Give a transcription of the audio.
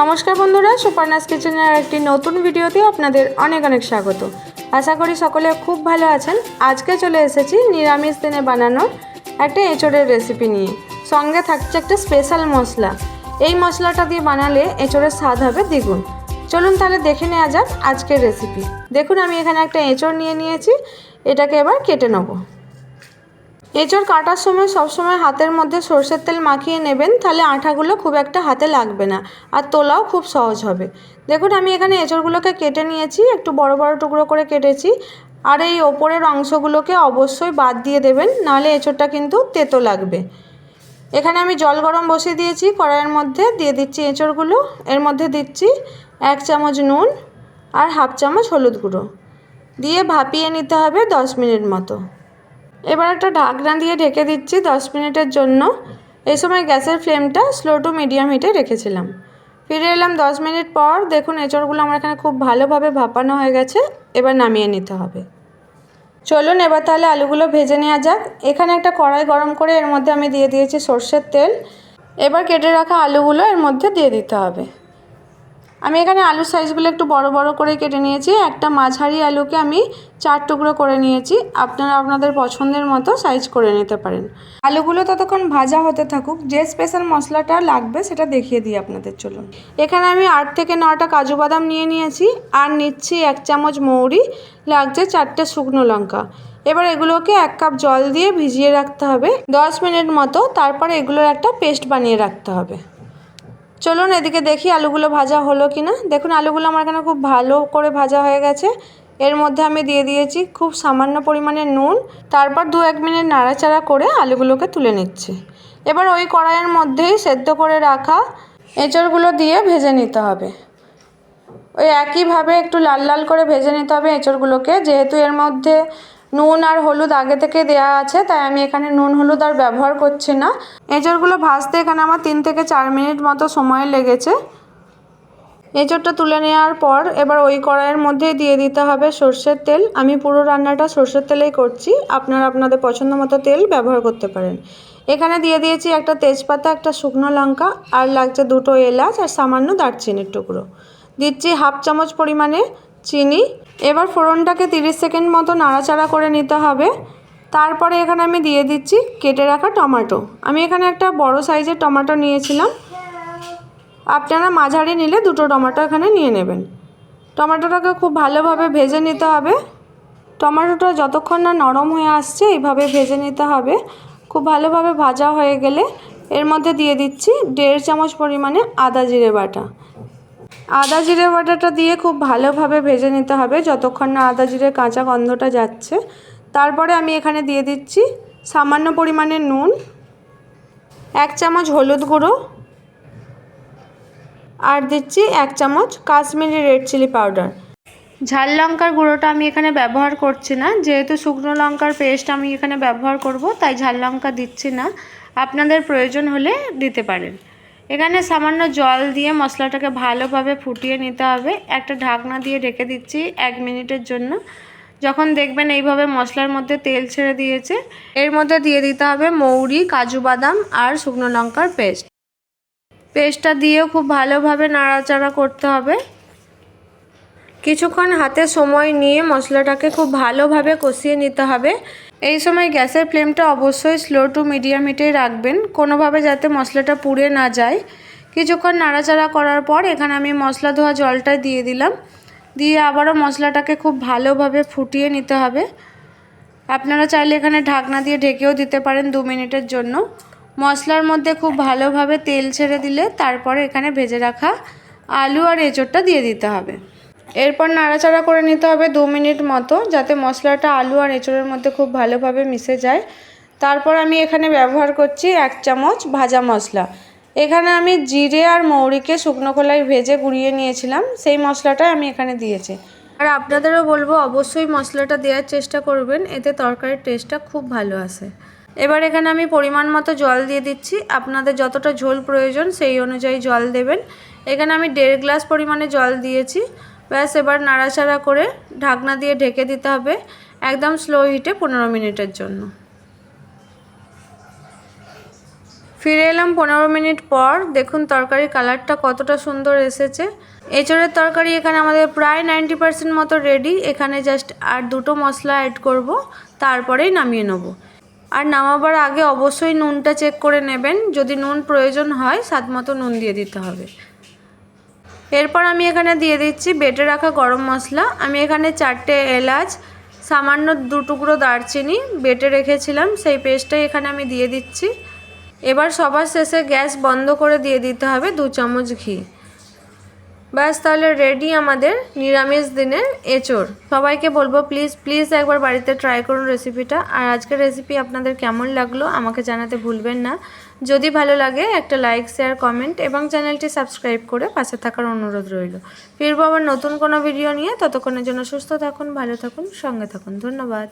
নমস্কার বন্ধুরা সুপারনাস কিচেনের একটি নতুন ভিডিওতে আপনাদের অনেক অনেক স্বাগত। আশা করি সকলে খুব ভালো আছেন। আজকে চলে এসেছি নিরামিষ দিনে বানানোর একটা এঁচড়ের রেসিপি নিয়ে। সঙ্গে থাকছে একটা স্পেশাল মশলা। এই মশলাটা দিয়ে বানালে এঁচড়ের স্বাদ হবে দ্বিগুণ। চলুন তাহলে দেখে নেওয়া যাক আজকের রেসিপি দেখুন, আমি এখানে একটা এঁচড় নিয়ে নিয়েছি। এটাকে এবার কেটে নেব। এঁচড় কাটার সময় সবসময় হাতের মধ্যে সর্ষের তেল মাখিয়ে নেবেন, তাহলে আঠাগুলো খুব একটা হাতে লাগবে না আর তোলাও খুব সহজ হবে। দেখুন, আমি এখানে এঁচড়গুলোকে কেটে নিয়েছি, একটু বড় বড় টুকরো করে কেটেছি। আর এই ওপরের অংশগুলোকে অবশ্যই বাদ দিয়ে দেবেন, নাহলে এঁচড়টা কিন্তু তেতো লাগবে। এখানে আমি জল গরম বসিয়ে দিয়েছি, কড়াইয়ের মধ্যে দিয়ে দিচ্ছি এঁচড়গুলো। এর মধ্যে দিচ্ছি এক চামচ নুন আর হাফ চামচ হলুদ গুঁড়ো। দিয়ে ভাপিয়ে নিতে হবে দশ মিনিট মতো। এবার একটা ঢাকনা দিয়ে ঢেকে দিচ্ছি দশ মিনিটের জন্য। এই সময় গ্যাসের ফ্লেমটা স্লো টু মিডিয়াম হিটে রেখেছিলাম। ফিরে এলাম দশ মিনিট পর। দেখুন, এঁচড়গুলো আমার এখানে খুব ভালোভাবে ভাপানো হয়ে গেছে। এবার নামিয়ে নিতে হবে। চলুন, এবার তাহলে আলুগুলো ভেজে নেওয়া যাক। এখানে একটা কড়াই গরম করে এর মধ্যে আমি দিয়ে দিয়েছি সর্ষের তেল। এবার কেটে রাখা আলুগুলো এর মধ্যে দিয়ে দিতে হবে। আমি এখানে আলুর সাইজগুলো একটু বড় বড় করে কেটে নিয়েছি। একটা মাঝারি আলুকে আমি চার টুকরো করে নিয়েছি। আপনারা আপনাদের পছন্দের মতো সাইজ করে নিতে পারেন। আলুগুলো ততক্ষণ ভাজা হতে থাকুক। যে স্পেশাল মশলাটা লাগবে সেটা দেখিয়ে দিই আপনাদের, চলুন। এখানে আমি আট থেকে নটা কাজু বাদাম নিয়ে নিয়েছি আর নিচ্ছি এক চামচ মৌরি, লাগছে চারটে শুকনো লঙ্কা। এবার এগুলোকে এক কাপ জল দিয়ে ভিজিয়ে রাখতে হবে। দশ মিনিট মতো, তারপরে এগুলোর একটা পেস্ট বানিয়ে রাখতে হবে। চলুন এদিকে দেখি আলুগুলো ভাজা হলো কি না। দেখুন, আলুগুলো আমার এখানে খুব ভালো করে ভাজা হয়ে গেছে। এর মধ্যে আমি দিয়ে দিয়েছি খুব সামান্য পরিমাণে নুন। তারপর দু এক মিনিট নাড়াচাড়া করে আলুগুলোকে তুলে নিচ্ছি। এবার ওই কড়াইয়ের মধ্যেই সেদ্ধ করে রাখা এঁচড়গুলো দিয়ে ভেজে নিতে হবে। ওই একইভাবে একটু লাল লাল করে ভেজে নিতে হবে এঁচড়গুলোকে। যেহেতু এর মধ্যে নুন আর হলুদ আগে থেকে দেয়া আছে, তাই আমি এখানে নুন, হলুদ আর ব্যবহার করছি না। এঁচড়গুলো ভাজতে এখানে আমার তিন থেকে চার মিনিট মতো সময় লেগেছে। এঁচড়টা তুলে নেওয়ার পর এবার ওই কড়াইয়ের মধ্যেই দিয়ে দিতে হবে সর্ষের তেল। আমি পুরো রান্নাটা সর্ষের তেলেই করছি, আপনারা আপনাদের পছন্দ মতো তেল ব্যবহার করতে পারেন। এখানে দিয়ে দিয়েছি একটা তেজপাতা, একটা শুকনো লঙ্কা, আর লাগছে দুটো এলাচ আর সামান্য দারচিনির টুকরো। দিচ্ছি হাফ চামচ পরিমাণে চিনি। এবার ফোড়নটাকে তিরিশ সেকেন্ড মতো নাড়াচাড়া করে নিতে হবে। তারপরে এখানে আমি দিয়ে দিচ্ছি কেটে রাখা টমেটো। আমি এখানে একটা বড় সাইজের টমেটো নিয়েছিলাম। আপনারা মাঝারি নিলে দুটো টমেটো এখানে নিয়ে নেবেন। টমেটোটাকে খুব ভালোভাবে ভেজে নিতে হবে। টমেটোটা যতক্ষণ না নরম হয়ে আসছে, এইভাবে ভেজে নিতে হবে। খুব ভালোভাবে ভাজা হয়ে গেলে এর মধ্যে দিয়ে দিচ্ছি দেড় চামচ পরিমাণে আদা জিরে বাটা। আদা জিরে বাটাটা দিয়ে খুব ভালোভাবে ভেজে নিতে হবে যতক্ষণ না আদা জিরে কাঁচা গন্ধটা যাচ্ছে। তারপরে আমি এখানে দিয়ে দিচ্ছি সামান্য পরিমাণে নুন, এক চামচ হলুদ গুঁড়ো আর দিচ্ছি এক চামচ কাশ্মীরি রেড চিলি পাউডার। ঝাল লঙ্কার গুঁড়োটা আমি এখানে ব্যবহার করছি না, যেহেতু শুকনো লঙ্কার পেস্ট আমি এখানে ব্যবহার করব, তাই ঝাল লঙ্কা দিচ্ছি না। আপনাদের প্রয়োজন হলে দিতে পারেন। এখানে সামান্য জল দিয়ে মশলাটাকে ভালোভাবে ফুটিয়ে নিতে হবে। একটা ঢাকনা দিয়ে ঢেকে দিচ্ছি এক মিনিটের জন্য। যখন দেখবেন এইভাবে মশলার মধ্যে তেল ছেড়ে দিয়েছে, এর মধ্যে দিয়ে দিতে হবে মৌরি, কাজু বাদাম আর শুকনো লঙ্কার পেস্ট। পেস্টটা দিয়েও খুব ভালোভাবে নাড়াচাড়া করতে হবে। কিছুক্ষণ হাতে সময় নিয়ে মশলাটাকে খুব ভালোভাবে কষিয়ে নিতে হবে। এই সময় গ্যাসের ফ্লেমটা অবশ্যই স্লো টু মিডিয়াম হিটেই রাখবেন, কোনোভাবে যাতে মশলাটা পুড়ে না যায়। কিছুক্ষণ নাড়াচাড়া করার পর এখানে আমি মশলা ধোয়া জলটা দিয়ে দিলাম। দিয়ে আবারও মশলাটাকে খুব ভালোভাবে ফুটিয়ে নিতে হবে। আপনারা চাইলে এখানে ঢাকনা দিয়ে ঢেকেও দিতে পারেন দু মিনিটের জন্য। মশলার মধ্যে খুব ভালোভাবে তেল ছেড়ে দিলে তারপরে এখানে ভেজে রাখা আলু আর এঁচোড়টা দিয়ে দিতে হবে। এরপর নাড়াচাড়া করে নিতে হবে দু মিনিট মতো, যাতে মশলাটা আলু আর এঁচোড়ের মধ্যে খুব ভালোভাবে মিশে যায়। তারপর আমি এখানে ব্যবহার করছি এক চামচ ভাজা মশলা। এখানে আমি জিরে আর মৌরিকে শুকনো খোলায় ভেজে গুঁড়িয়ে নিয়েছিলাম, সেই মশলাটাই আমি এখানে দিয়েছি। আর আপনাদেরও বলব, অবশ্যই মশলাটা দেওয়ার চেষ্টা করবেন, এতে তরকারির টেস্টটা খুব ভালো আসে। এবার এখানে আমি পরিমাণ মতো জল দিয়ে দিচ্ছি, আপনাদের যতটা ঝোল প্রয়োজন সেই অনুযায়ী জল দেবেন। এখানে আমি দেড় গ্লাস পরিমাণে জল দিয়েছি। ব্যাস, এবার নাড়াচাড়া করে ঢাকনা দিয়ে ঢেকে দিতে হবে একদম স্লো হিটে পনেরো মিনিটের জন্য। ফিরে এলাম পনেরো মিনিট পর। দেখুন তরকারির কালারটা কতটা সুন্দর এসেছে। এঁচড়ের তরকারি এখানে আমাদের প্রায় নাইনটি পার্সেন্ট মতো রেডি এখানে জাস্ট আর দুটো মশলা অ্যাড করব, তারপরেই নামিয়ে নেব। আর নামাবার আগে অবশ্যই নুনটা চেক করে নেবেন। যদি নুন প্রয়োজন হয় স্বাদ মতো নুন দিয়ে দিতে হবে। এরপর আমি এখানে দিয়ে দিচ্ছি বেটে রাখা গরম মশলা। আমি এখানে চারটে এলাচ, সামান্য দু টুকরো দারচিনি বেটে রেখেছিলাম, সেই পেস্টটাই এখানে আমি দিয়ে দিচ্ছি। এবার সবার শেষে গ্যাস বন্ধ করে দিয়ে দিতে হবে দু চামচ ঘি। ব্যাস, তাহলে রেডি আমাদের নিরামিষ দিনের এঁচড়। সবাইকে বলব প্লিজ প্লিজ একবার বাড়িতে ট্রাই করুন রেসিপিটা আর আজকের রেসিপি আপনাদের কেমন লাগল আমাকে জানাতে ভুলবেন না। যদি ভালো লাগে, একটা লাইক শেয়ার কমেন্ট এবং চ্যানেলটি সাবস্ক্রাইব করে পাশে থাকার অনুরোধ রইল। ফিরবো আবার নতুন কোনো ভিডিও নিয়ে। ততক্ষণের জন্য সুস্থ থাকুন, ভালো থাকুন, সঙ্গে থাকুন। ধন্যবাদ।